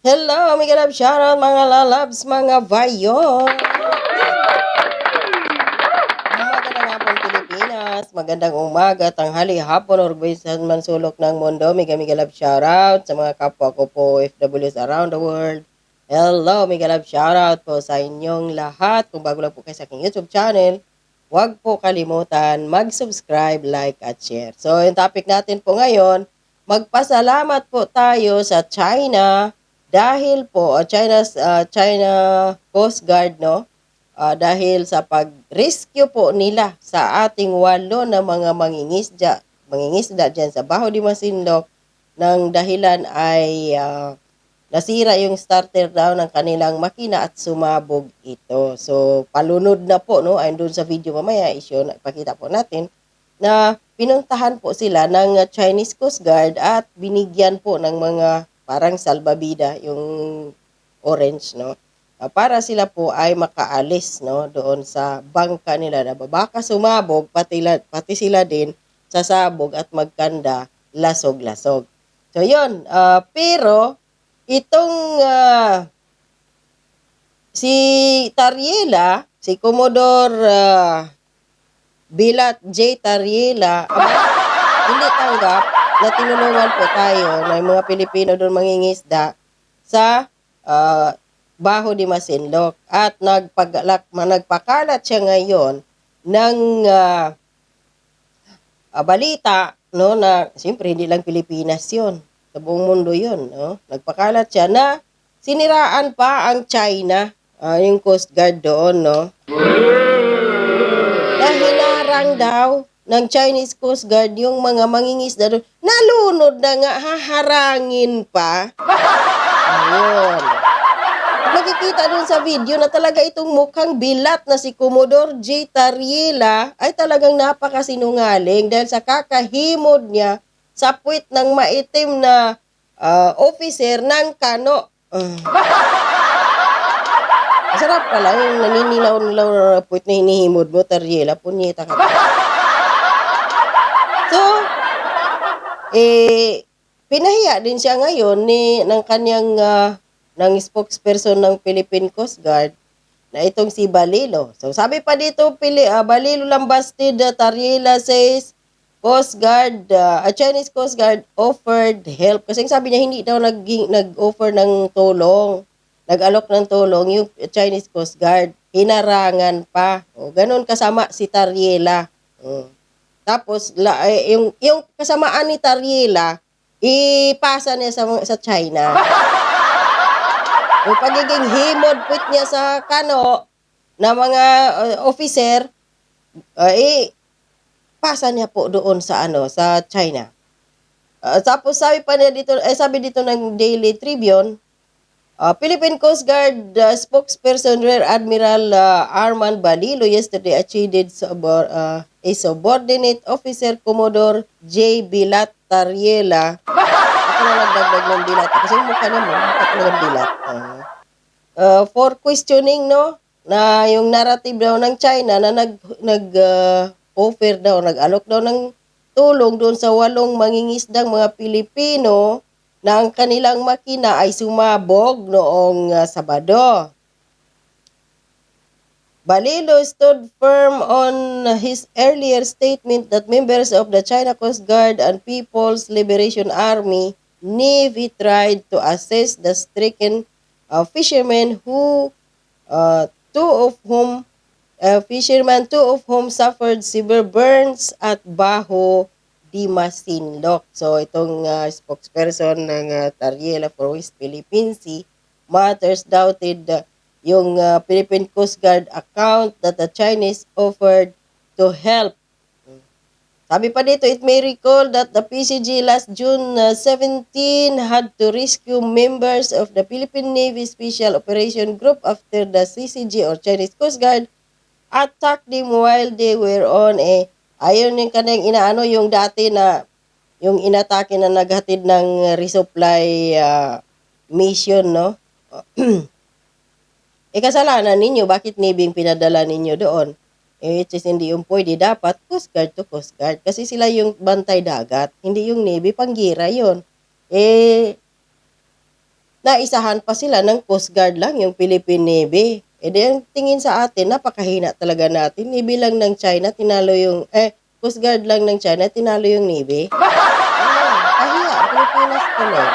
Hello, mga love shoutout, mga lalabs, mga bayo. Magandang hapon Pilipinas, magandang umaga, tanghali, hapon, or saan man sulok ng mundo. Mega mega love shoutout sa mga kapwa ko po OFWs around the world. Hello, mega love shoutout po sa inyong lahat. Kung bago lang po kayo sa aking YouTube channel, huwag po kalimutan mag-subscribe, like, at share. So, yung topic natin po ngayon, magpasalamat po tayo sa China dahil po uh, China's uh, China Coast Guard no uh, dahil sa pag-rescue po nila sa ating walo na mga mangingisda mangingisda diyan sa Baho di Masinloc nang dahilan ay uh, nasira yung starter daw ng kanilang makina at sumabog ito. So palunod na po no ay doon sa video mamaya isyo ipakita po natin na pinuntahan po sila ng Chinese Coast Guard at binigyan po ng mga parang salbabida yung orange no Ah, para sila po ay makaalis no doon sa bangka nila na baka sumabog pati, pati sila din sasabog at magkanda lasog-lasog. So yun, ah, pero itong ah, si Tariela, si Commodore ah, Bilat J. Tariela, hindi tanggap na tinulungan po tayo ng mga Pilipino doon mangingisda sa ah, Baho di Masinloc at nagpagalak, nagpakalat siya ngayon ng ah, balita no na siyempre hindi lang Pilipinas 'yon sa buong mundo 'yon no. Nagpakalat siya na siniraan pa ang China ah, yung Coast Guard doon no. Na hinarang daw ng Chinese Coast Guard yung mga mangingisda doon. Nalunod na nga, haharangin pa. Ayun. Nakikita doon sa video na talaga itong mukhang bilat na si Commodore J. Tariela ay talagang napakasinungaling dahil sa kakahimod niya sa puwit ng maitim na ah, officer ng kano. Ah. Masarap pala yung naninilaw-nilaw na puwit na hinihimod mo, Tariela. Punyeta ka. So, eh, pinahiya din siya ngayon ni ng kanyang ah, ng spokesperson ng Philippine Coast Guard na itong si Balilo. So sabi pa dito Pili, ah, Balilo Lambastid uh, Tariela says Coast Guard, ah, a Chinese Coast Guard offered help kasi sabi niya hindi daw nag nag-offer ng tulong. Nag-alok ng tulong yung Chinese Coast Guard. Hinarangan pa. O, ganun kasama si Tariela. Mm. Tapos la, eh, yung yung kasamaan ni Tariela ipasa niya sa sa China. yung pagiging himod put niya sa kano na mga uh, officer uh, eh pasa niya po doon sa ano sa China. Uh, tapos sabi pa niya dito eh sabi dito ng Daily Tribune Uh, Philippine Coast Guard uh, spokesperson Rear Admiral uh, Arman Balilo yesterday achieved uh, a subordinate officer Commodore J. Bilat Tariela. Ako na nagdagdag ng bilat. Kasi yung mukha niya mo, mukha bilat. Uh, uh, for questioning, no? Na yung narrative daw ng China na nag, nag uh, offer daw, nag-alok daw ng tulong doon sa walong mangingisdang mga Pilipino na ang kanilang makina ay sumabog noong uh, Sabado. Balilo stood firm on his earlier statement that members of the China Coast Guard and People's Liberation Army Navy tried to assess the stricken uh, fishermen who uh, two of whom uh, fishermen two of whom suffered severe burns at Baho di Masinloc. So itong uh, spokesperson ng uh, Tariela for West Philippine Sea Matters doubted uh, yung uh, Philippine Coast Guard account that the Chinese offered to help. Sabi pa dito, it may recall that the PCG last June uh, 17 had to rescue members of the Philippine Navy Special Operation Group after the CCG or Chinese Coast Guard attacked them while they were on a ayun yung kanang inaano yung dati na yung inatake na naghatid ng resupply ah, mission no eh kasalanan ninyo bakit Navy yung pinadala ninyo doon eh, which is hindi yung pwede dapat Coast Guard to Coast Guard kasi sila yung bantay dagat hindi yung Navy panggira yon eh naisahan pa sila ng Coast Guard lang, yung Philippine Navy. E di ang tingin sa atin, napakahina talaga natin. Navy lang ng China, tinalo yung, eh, Coast Guard lang ng China, tinalo yung Navy. Ayun, kahiya, Pilipinas.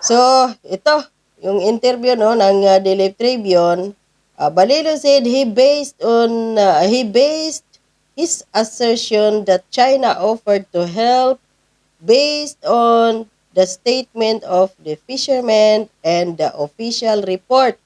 So, ito, yung interview no ng uh, Daily Tribune, uh, Balilo said he based on uh, he based his assertion that China offered to help based on the statement of the fishermen and the official report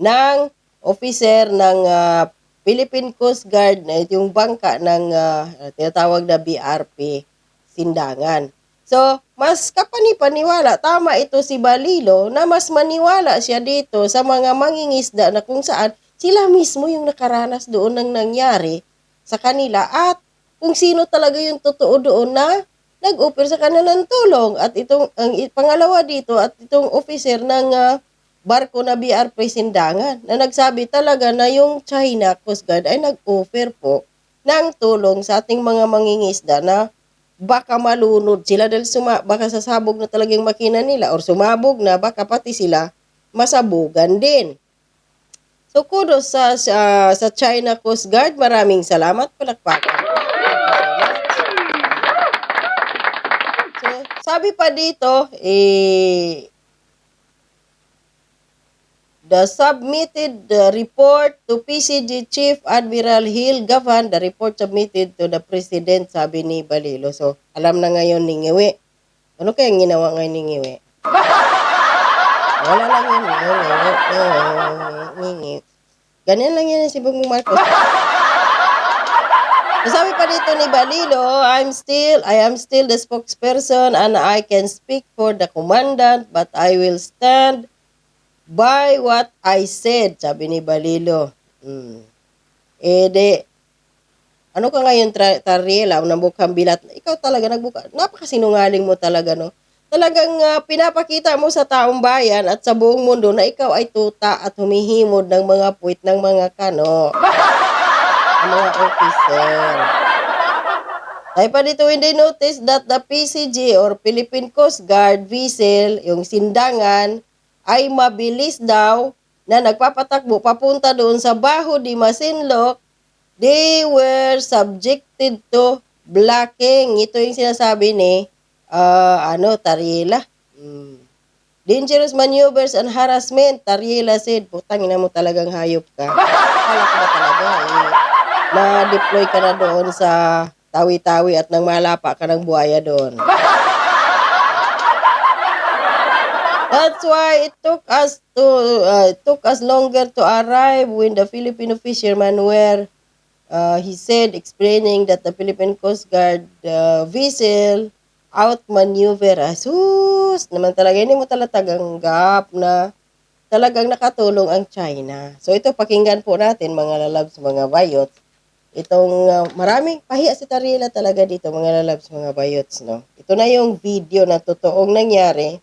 ng officer ng uh, Philippine Coast Guard na yung bangka ng uh, tinatawag na BRP Sindangan. So, mas kapani-paniwala, tama ito si Balilo, na mas maniwala siya dito sa mga mangingisda na kung saan sila mismo yung nakaranas doon ng nangyari sa kanila at kung sino talaga yung totoo doon na nag-offer sa kanila ng tulong. At itong, ang pangalawa dito, at itong officer ng ah, barko na BRP Sindangan na nagsabi talaga na yung China Coast Guard ay nag-offer po ng tulong sa ating mga mangingisda na baka malunod sila dahil suma, baka sasabog na talaga yung makina nila or sumabog na baka pati sila masabugan din. So kudos sa, sa, sa China Coast Guard. Maraming salamat. Palakpakan. So, sabi pa dito, eh, The submitted the report to PCG Chief Admiral Hill Gavan, the report submitted to the President, sabi ni Balilo. So, alam na ngayon ni Ngiwi. Ano kayang ginawa ngayon ni Ngiwi? Wala lang yun. Ngiwi. Ganyan lang yan si Bung Marcos. Sabi pa dito ni Balilo, I'm still, I am still the spokesperson and I can speak for the commandant but I will stand by what I said, sabi ni Balilo. Hmm. Eh, de, ano ka ngayon, Tariela, unang bukang bilat, ikaw talaga nagbuka, napakasinungaling mo talaga, no? Talagang ah, pinapakita mo sa taong bayan at sa buong mundo na ikaw ay tuta at humihimod ng mga puwit ng mga kano. Ang mga officer. Ay pa dito, they notice that the PCG or Philippine Coast Guard vessel, yung sindangan, ay mabilis daw na nagpapatakbo papunta doon sa Baho di Masinloc, they were subjected to blocking. Ito yung sinasabi ni ah, ano, Tariela. Hmm. Dangerous maneuvers and harassment. Tariela said, putang ina mo talagang hayop ka. Akala ko ba talaga eh, na-deploy ka na doon sa tawi-tawi at nang malapa ka ng buhaya doon. That's why it took us to uh, it took us longer to arrive when the Filipino fishermen were uh, he said explaining that the Philippine Coast Guard uh, vessel outmaneuver us. Sus, naman talaga hindi mo talatagang gap na talagang nakatulong ang China. So ito pakinggan po natin mga lalabs, mga bayots. Itong uh, maraming pahiya si Tarila talaga dito mga lalabs, mga bayots, no. Ito na yung video na totoong nangyari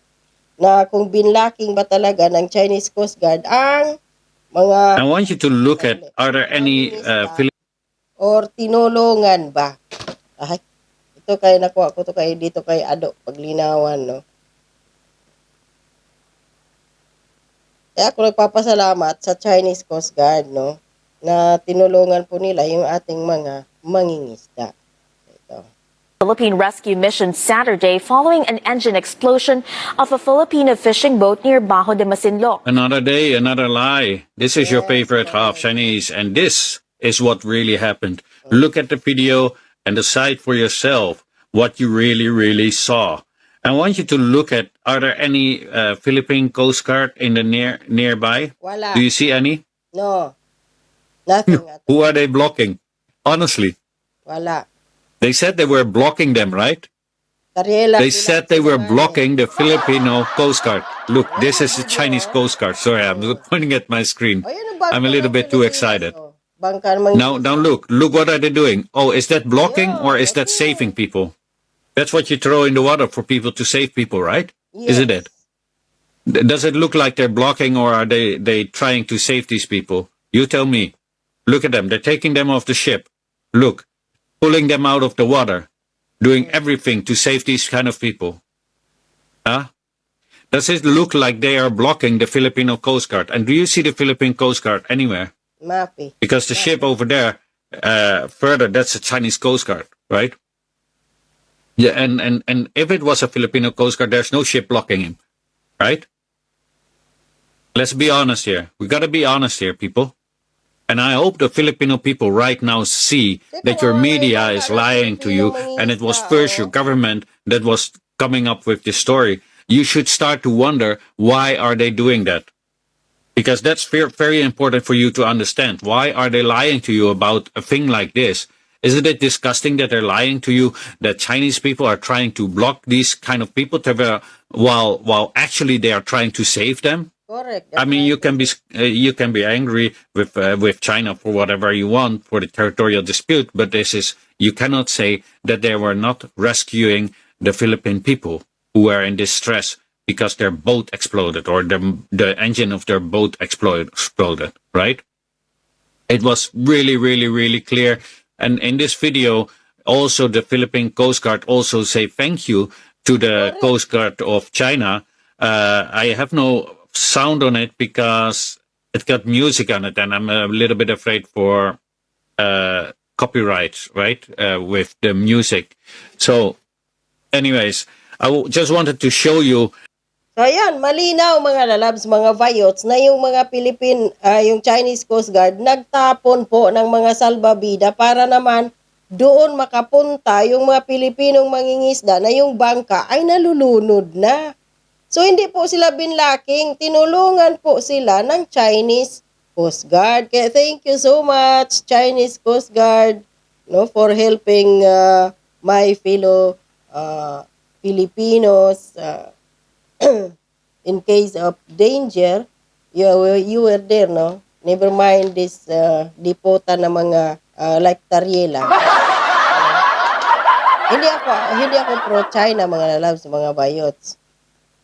na kung binlocking ba talaga ng Chinese Coast Guard ang mga I want you to look at are there any uh, or tinulungan ba? Ay, ito kay nakuha ko to kay dito kay Ado paglinawan no. Kaya ako nagpapasalamat sa Chinese Coast Guard no na tinulungan po nila yung ating mga mangingisda. Ito. Philippine rescue mission Saturday following an engine explosion of a Filipino fishing boat near Bajo de Masinloc. another day, another lie. This is your favorite half Chinese, and this is what really happened. Look at the video and decide for yourself what you really, really saw. I want you to look at are there any uh, Philippine Coast Guard in the near nearby? Wala. Do you see any? No. Nothing at Who are they blocking? Honestly, Wala. They said they were blocking them, right? They said they were blocking the Filipino Coast Guard. Look, this is a Chinese Coast Guard. Sorry, I'm pointing at my screen. O, yun ang bangka I'm a little bit too excited. Now, now look, look what are they doing? Oh, is that blocking or is that saving people? That's what you throw in the water for people to save people, right? Isn't it? Does it look like they're blocking or are they, they trying to save these people? You tell me. Look at them. They're taking them off the ship. Look, pulling them out of the water, doing everything to save these kind of people. Huh? Does it look like they are blocking the Filipino Coast Guard? And do you see the Philippine Coast Guard anywhere? Mapi. Because the ship over there, uh, further, that's a Chinese Coast Guard, right? Yeah, and, and, and if it was a Filipino Coast Guard, there's no ship blocking him, right? Let's be honest here. We gotta be honest here, people. And I hope the Filipino people right now see that your media is lying to you and it was first your government that was coming up with this story. You should start to wonder why are they doing that? Because that's very, very important for you to understand. Why are they lying to you about a thing like this? Isn't it disgusting that they're lying to you that Chinese people are trying to block these kind of people to, uh, while while actually they are trying to save them? Correct. I mean, you can be uh, you can be angry with uh, with China for whatever you want for the territorial dispute, but this is you cannot say that they were not rescuing the Philippine people who were in distress because their boat exploded or the the engine of their boat exploded exploded, right? It was really, really, really clear. And in this video, also the Philippine Coast Guard also say thank you to the Coast Guard of China. Uh, I have no sound on it because it got music on it, and I'm a little bit afraid for uh, copyright, right, uh, with the music. So, anyways, I just wanted to show you So ayan, malinaw mga lalabs, mga vayots na yung mga Philippine, ah, yung Chinese Coast Guard nagtapon po ng mga salbabida para naman doon makapunta yung mga Pilipinong mangingisda na yung bangka ay nalulunod na. So hindi po sila binlaking, tinulungan po sila ng Chinese Coast Guard. Kaya thank you so much Chinese Coast Guard no for helping ah, my fellow ah, Filipinos ah, in case of danger, you, you were there, no? Never mind this uh, dipota na mga uh, like Tariela. hindi ako hindi ako pro China mga lalabs, mga bayots.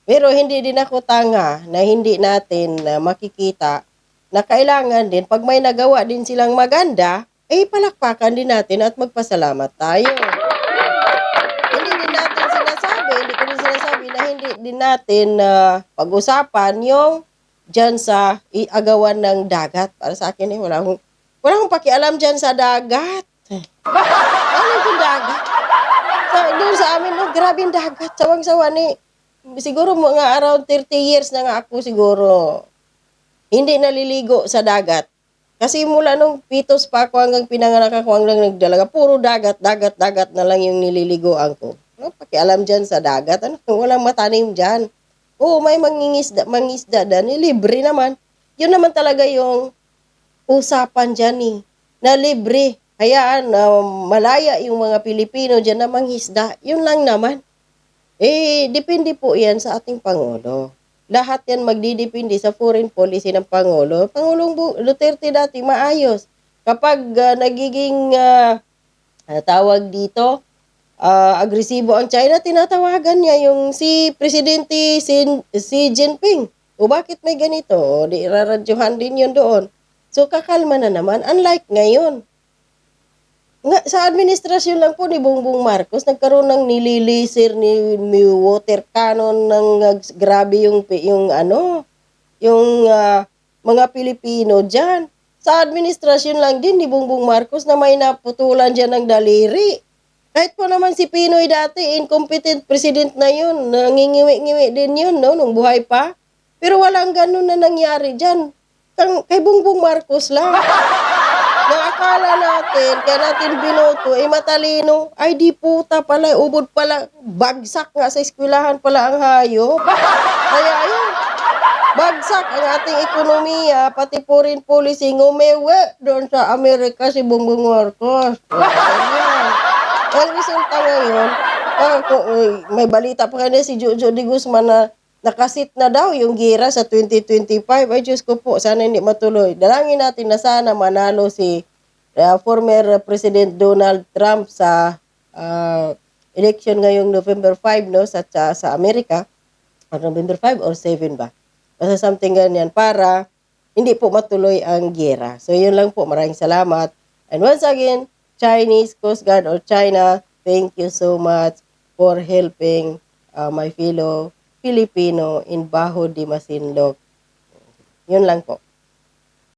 Pero hindi din ako tanga na hindi natin uh, makikita na kailangan din pag may nagawa din silang maganda, eh palakpakan din natin at magpasalamat tayo hindi din natin sinasabi, hindi ko din sinasabi na hindi din natin na pag-usapan yung dyan sa iagawan ng dagat. Para sa akin eh, wala akong, wala akong pakialam dyan sa dagat. Ano yung dagat? Sa, doon sa amin, no, grabe yung dagat. Sawang-sawa ni, siguro mga around 30 years na nga ako siguro hindi naliligo sa dagat. Kasi mula nung pitos pa ako hanggang pinanganak ako hanggang nagdalaga, puro dagat, dagat, dagat na lang yung nililiguan ko. No, pakialam dyan sa dagat, ano, walang matanim dyan. Oo, may mangingisda, mangisda dyan, eh, libre naman. Yun naman talaga yung usapan dyan eh, na libre. Hayaan, na malaya yung mga Pilipino dyan na mangisda. Yun lang naman. Eh, depende po yan sa ating Pangulo. Lahat yan magdidepende sa foreign policy ng Pangulo. Pangulong Duterte dati maayos. Kapag ah, nagiging ah, tawag dito, ah, agresibo ang China, tinatawagan niya yung si Presidente Xin, Xi Jinping. O bakit may ganito? O di raradyohan din yun doon. So kakalma na naman. Unlike ngayon, nga, sa administrasyon lang po ni Bongbong Marcos, nagkaroon ng nililisir ni, ni water cannon ng uh, grabe yung, yung ano, yung ah, mga Pilipino dyan. Sa administrasyon lang din ni Bongbong Marcos na may naputulan dyan ng daliri. Kahit po naman si Pinoy dati, incompetent president na yun, nangingiwi-ngiwi din yun, no, nung buhay pa. Pero walang ganun na nangyari dyan. Kang, kay Bongbong Marcos lang na akala natin, kaya natin binoto, eh matalino, ay di puta pala, ubod pala, bagsak nga sa eskwelahan pala ang hayop. Kaya yun, bagsak ang ating ekonomiya, pati foreign policy, ngumewe doon sa Amerika si Bongbong Marcos. Ganyan. Ang resulta ngayon, ah, kung, eh, may balita pa kanina si Jojo de Guzman na nakasit na daw yung gira sa 2025. Ay, Diyos ko po, sana hindi matuloy. Dalangin natin na sana manalo si uh, former President Donald Trump sa uh, election ngayong November 5 no sa sa, sa Amerika. Or November 5 or 7 ba? Basta something ganyan para hindi po matuloy ang gera. So yun lang po. Maraming salamat. And once again, Chinese Coast Guard or China, thank you so much for helping uh, my fellow Filipino in Bajo de Masinloc. Yun lang po.